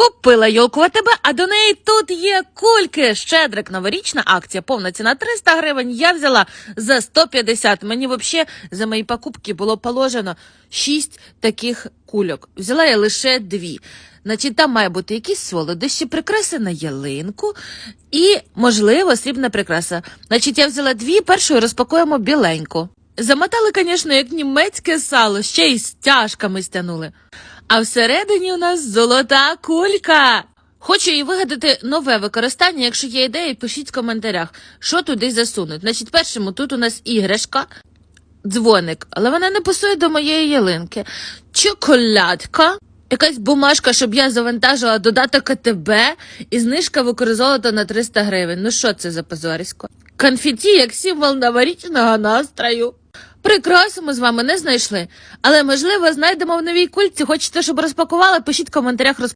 Купила йолку АТБ, а до неї тут є кульки. Щедрик, новорічна акція, повна ціна 300 гривень. Я взяла за 150. Мені взагалі за мої покупки було положено 6 таких кульок. Взяла я лише дві. Значить, там має бути якісь солодощі, прикраси на ялинку і, можливо, срібна прикраса. Значить, я взяла дві, першою розпакуємо біленьку. Замотали, звісно, як німецьке сало, ще й стяжками стянули. А всередині у нас золота кулька. Хочу їй вигадати нове використання. Якщо є ідеї, пишіть в коментарях, що туди засунуть. Значить, першому тут у нас іграшка, дзвоник, але вона не пасує до моєї ялинки. Чоколядка. Якась бумажка, щоб я завантажила додаток АТБ і знижка використовувала на 300 гривень. Ну що це за позорисько? Конфеті як символ новорічного настрою. Прикрасу ми з вами не знайшли, але можливо знайдемо в новій кульці. Хочете, щоб розпакували? Пишіть в коментарях розпакувати.